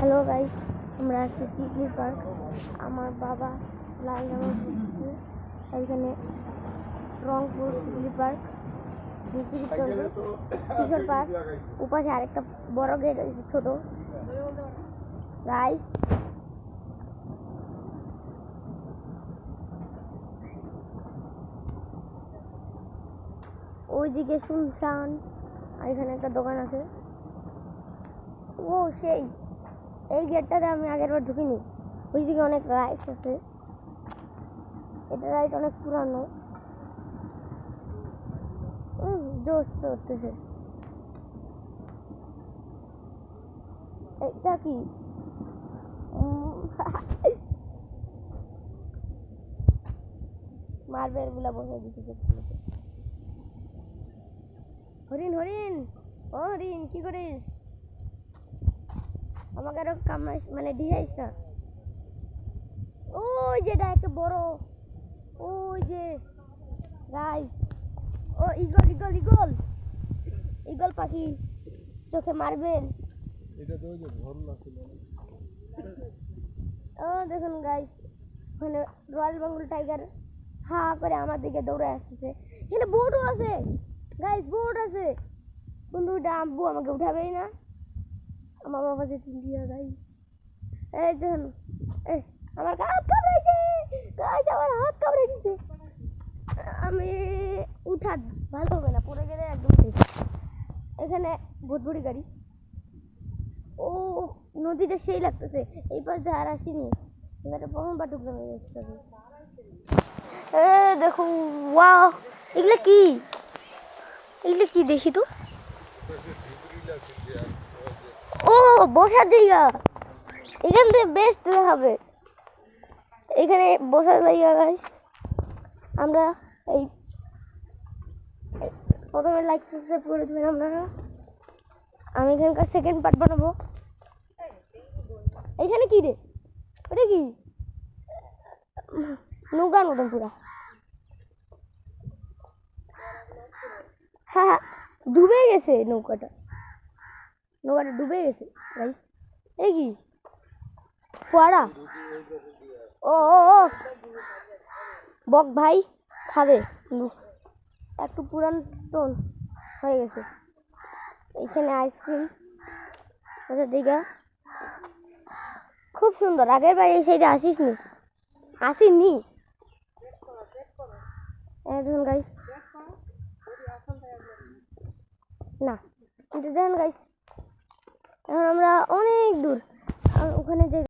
Hello guys আমরা আছি Chikli park আমার বাবা লাল জামা পরছে এখানে রংপুর চিকলি পার্ক কিশোর পার্ক উপাশে আরেকটা বড় গেট ছোট। গাইস ওইদিকে শুনশান আর এখানে একটা দোকান আছে। ও সেই। এই গেটটাতে আমি আগের বার ঢুকিনি। ওইদিকে অনেক রাইট আছে। এটা রাইট অনেক পুরানো। জোস চলতেছে। এটা কি? মার্বেলগুলা বসে দিচ্ছে চোখগুলোতে। হরিণ হরিণ! ও হরিণ, কি করিস? আমাকে আরও কামাইস মানে ডিহাইস না? ওই যেটা একটা বড়। ওই যে গাইস ও ইগল ইগল ইগল ইগল পাখি চোখে মারবেন এটা তো ওই যে ঘর লাগছিল ও দেখুন গাইস ওখানে রয়্যাল বেঙ্গল টাইগার হা করে আমার দিকে দৌড়ে আসতেছে। এখানে বোটও আছে। গাইস বোট আছে। কিন্তু ওটা আব্বু আমাকে উঠাবেই না। আমার বাবা যে চিন্তিয়া গাইস এই দেখুন, এই আমার হাত কামড়াইছে গাইস আমার হাত কামড়াই দিছে আমি উঠা ভালো হবে না, পড়ে গেলে একদম। এখানে ভুটভুটি গাড়ি। ও, নদীটা সেই লাগতেছে, এই পাশ দিয়ে আর আসিনি। এবারে প্রথমবার ঢুকলাম এই এ দেখো, ওয়াও, এগুলো কি? এগুলো কি দেখি তো? ও বসার জায়গা। এখান থেকে বেস্ট হবে। এখানে বসার জায়গা গাইস আমরা এই প্রথমে লাইক সাবস্ক্রাইব করে দেবেন আপনারা। আমি এখানকার সেকেন্ড পার্ট বানাবো। এইখানে কি রে? ওটা কি? নৌকার মতন পুরা। হ্যাঁ হ্যাঁ ডুবে গেছে নৌকাটা। নৌকাটা ডুবে গেছে এই কি ফোয়ারা ও ও বক ভাই খাবে একটু পুরান টোন হয়ে গেছে এখানে আইসক্রিম ওটা দিঘা খুব সুন্দর। আগের বার এই সাইডে আসিস নি আসিনি? দেখুন গাইস না। কিন্তু দেখুন গাইস এখন আমরা অনেক দূর। ওখানে যে